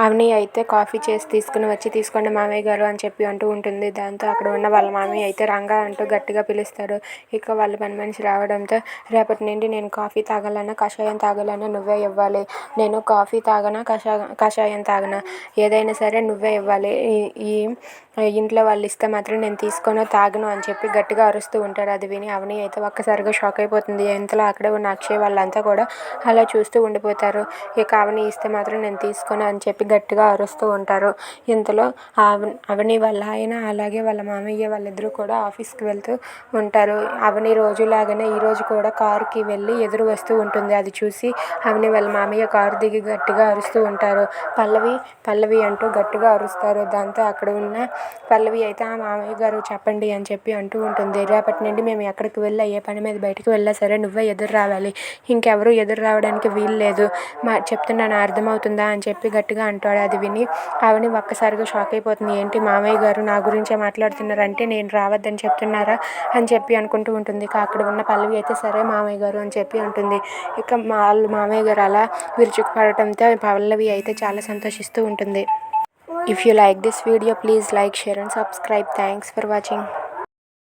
అవని అయితే కాఫీ చేసి తీసుకుని వచ్చి తీసుకోండి మామయ్య గారు అని చెప్పి అంటూ ఉంటుంది. దాంతో అక్కడ ఉన్న వాళ్ళ మామయ్య అయితే రంగా అంటూ గట్టిగా పిలుస్తాడు. ఇక వాళ్ళ పని మనిషి రావడంతో రేపటి నుండి నేను కాఫీ తాగాలన్నా కషాయం తాగాలన్నా నువ్వే ఇవ్వాలి. నేను కాఫీ తాగనా కషా కషాయం తాగనా? ఏదైనా సరే నువ్వే ఇవ్వాలి. ఈ- ఈ ఇంట్లో వాళ్ళు ఇస్తే మాత్రం నేను తీసుకోను తాగను అని చెప్పి గట్టిగా అరుస్తూ ఉంటారు అది విని అవని అయితే ఒక్కసారిగా షాక్ అయిపోతుంది. ఇంతలో అక్కడే ఉన్న అక్షయ్ వాళ్ళంతా కూడా అలా చూస్తూ ఉండిపోతారు. ఇక అవని ఇస్తే మాత్రం నేను తీసుకోను అని చెప్పి గట్టిగా అరుస్తూ ఉంటారు. ఇంతలో అవ అవని వాళ్ళ ఆయన అలాగే వాళ్ళ మామయ్య వాళ్ళిద్దరూ కూడా ఆఫీస్కి వెళ్తూ ఉంటారు. అవని రోజులాగానే ఈరోజు కూడా కారుకి వెళ్ళి ఎదురు వస్తూ ఉంటుంది. అది చూసి అవని వాళ్ళ మామయ్య కారు దిగి గట్టిగా అరుస్తూ ఉంటారు. పల్లవి పల్లవి అంటూ గట్టిగా అరుస్తారు. దాంతో అక్కడ ఉన్న పల్లవి అయితే ఆ మామయ్య గారు చెప్పండి అని చెప్పి అంటూ ఉంటుంది. రేపటి నుండి మేము ఎక్కడికి వెళ్ళా ఏ పని మీద బయటికి వెళ్ళా సరే నువ్వే ఎదురు రావాలి. ఇంకెవరు ఎదురు రావడానికి వీలు లేదు. మా చెప్తున్నాను అర్థమవుతుందా అని చెప్పి గట్టిగా అంటాడు అది విని. ఆవిడ ఒక్కసారిగా షాక్ అయిపోతుంది. ఏంటి మామయ్య గారు నా గురించే మాట్లాడుతున్నారు అంటే నేను రావద్దని చెప్తున్నారా? అని చెప్పి అనుకుంటూ ఉంటుంది. ఇక అక్కడ ఉన్న పల్లవి అయితే సరే మామయ్య గారు అని చెప్పి అంటుంది. ఇక మా వాళ్ళు మామయ్య గారు అలా విరుచుకుపడటంతో పల్లవి అయితే చాలా సంతోషిస్తూ ఉంటుంది. If you like this video, please like, share and subscribe. Thanks for watching.